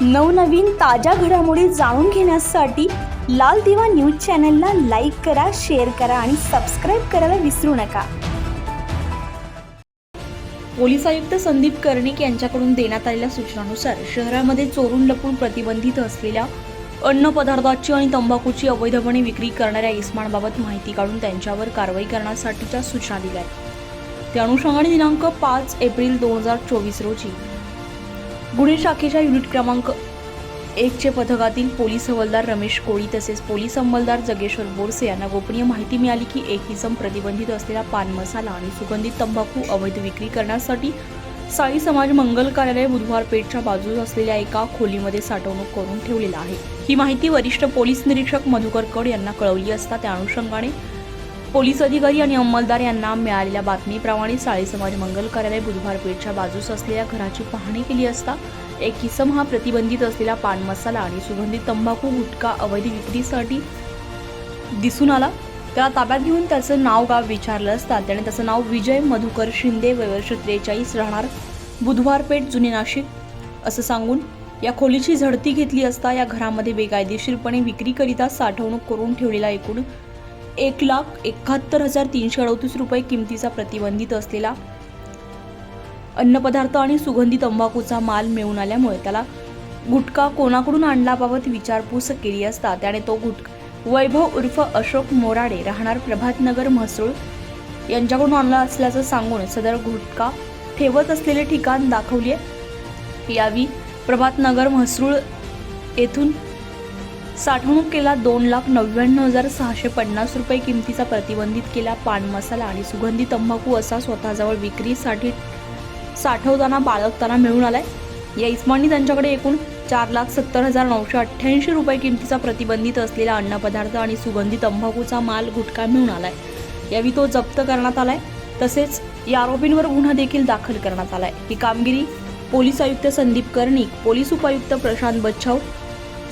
नवनवीन ताज्या घडामोडी जाणून घेण्यासाठी लाल दिवा न्यूज चॅनलला लाईक करा शेअर करा आणि सबस्क्राईब करायला विसरू नका. पोलीस आयुक्त संदीप कर्णिक यांच्याकडून देण्यात आलेल्या सूचनानुसार शहरामध्ये चोरून लपून प्रतिबंधित असलेल्या अन्न पदार्थाची आणि तंबाखूची अवैधपणे विक्री करणाऱ्या इस्मानबाबत माहिती काढून त्यांच्यावर कारवाई करण्यासाठीच्या सूचना दिल्या आहेत. त्या अनुषंगाने दिनांक पाच एप्रिल दोन हजार चोवीस रोजी गुन्हे शाखेच्या युनिट क्रमांक एकचे पथकातील पोलीस हवालदार रमेश कोळी तसेच पोलीस अंमलदार जगेश्वर बोरसे यांना गोपनीय माहिती मिळाली की एक इसम प्रतिबंधित असलेला पान मसाला आणि सुगंधित तंबाखू अवैध विक्री करण्यासाठी साई समाज मंगल कार्यालय बुधवार पेठच्या बाजूस असलेल्या एका खोलीमध्ये साठवणूक करून ठेवलेला आहे. ही माहिती वरिष्ठ पोलीस निरीक्षक मधुकर कड यांना कळवली असता त्या अनुषंगाने पोलीस अधिकारी आणि अंमलदार यांना मिळालेल्या बातमीप्रमाणे साळी समाज मंगल कार्यालय बुधवार पेठच्या बाजूस असलेल्या घराची पाहणी केली असता एक किसम हा प्रतिबंधित असलेला पान मसाला आणि सुगंधित तंबाखू गुटखा अवैध विक्रीसाठी दिसून आला. त्याला ताब्यात घेऊन त्याचं नाव गाव विचारलं असता त्याने त्याचं नाव विजय मधुकर शिंदे वयवर्ष त्रेचाळीस राहणार बुधवार पेठ जुने नाशिक. असं सांगून या खोलीची झडती घेतली असता या घरामध्ये बेकायदेशीरपणे विक्रीकरिता साठवणूक करून ठेवलेला एकूण एक लाख एकाहत्तर हजार तीनशे अडतीस रुपये किमतीचा प्रतिबंधित असलेला अन्नपदार्थ आणि सुगंधी तंबाखूचा माल मिळून आल्यामुळे त्याला गुटखा कोणाकडून आणल्याबाबत विचारपूस केली असता त्याने तो गुटखा वैभव उर्फ अशोक मोराडे राहणार प्रभातनगर म्हसूळ यांच्याकडून आणला असल्याचं सांगून सदर गुटखा ठेवत असलेले ठिकाण दाखवले यावी प्रभातनगर म्हसरूळ येथून साठवणूक केला दोन लाख नव्याण्णव हजार सहाशे पन्नास रुपये किमतीचा प्रतिबंधित केला पान मसाला आणि सुगंधी तंबाखू असा स्वतःजवळ विक्रीसाठी साठवताना बाळगताना मिळून आलाय. या इस्मानी त्यांच्याकडे एकूण चार लाख सत्तर हजार नऊशे अठ्ठ्याऐंशी रुपये किमतीचा प्रतिबंधित असलेला अन्नपदार्थ आणि सुगंधी तंबाखूचा माल गुटखा मिळून आलाय. यावेळी तो जप्त करण्यात आलाय. तसेच या आरोपींवर गुन्हा देखील दाखल करण्यात आलाय. ही कामगिरी पोलीस आयुक्त संदीप कर्णिक पोलीस उपायुक्त प्रशांत बच्छाव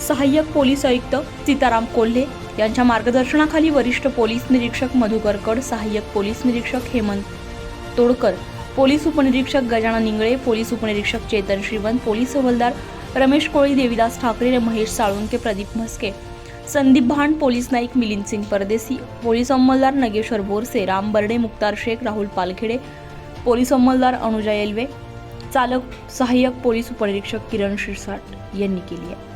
सहाय्यक पोलीस आयुक्त सीताराम कोल्हे यांच्या मार्गदर्शनाखाली वरिष्ठ पोलीस निरीक्षक मधुकर कड सहाय्यक पोलीस निरीक्षक हेमंत तोडकर पोलीस उपनिरीक्षक गजानन इंगळे पोलीस उपनिरीक्षक चेतन श्रीवंत पोलीस हवालदार रमेश कोळी देविदास ठाकरे महेश साळुंके प्रदीप म्हस्के संदीप भांड पोलीस नाईक मिलिंद सिंग परदेसी पोलीस अंमलदार नगेश्वर बोरसे राम बर्डे मुक्तार शेख राहुल पालखेडे पोलीस अंमलदार अनुजा एल्वे चालक सहाय्यक पोलीस उपनिरीक्षक किरण शिरसाट यांनी केली आहे.